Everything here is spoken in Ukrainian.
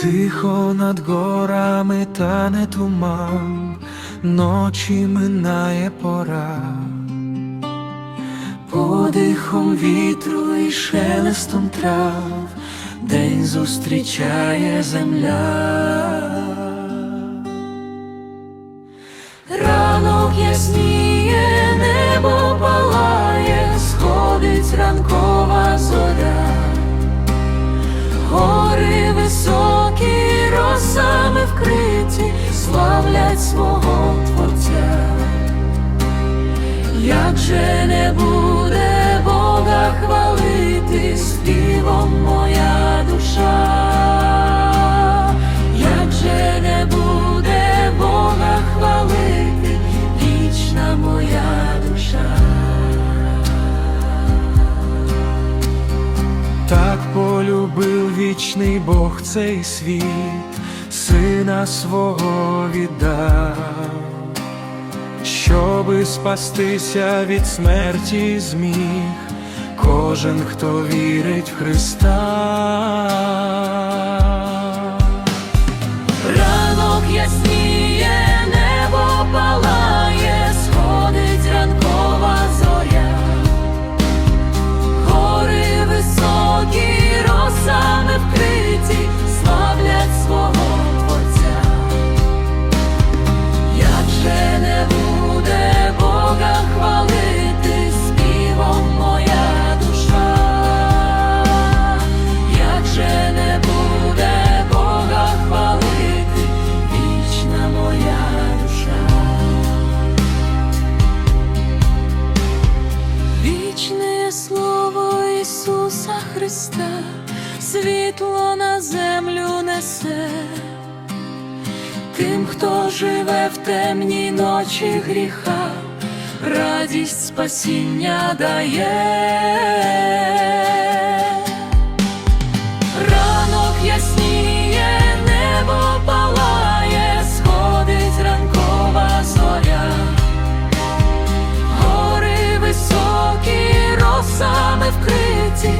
Тихо над горами тане туман, ночі минає пора, подихом вітру і шелестом трав, день зустрічає земля. Ранок ясніє, небо палає, сходить ранкова вкриті, славлять свого Творця. Як же не буде Бога хвалити співом моя душа, вічний Бог цей світ, сина свого віддав, щоби спастися від смерті зміг, кожен, хто вірить в Христа. Христа, світло на землю несе, тим, хто живе в темній ночі гріха, радість спасіння дає. Росами вкриті,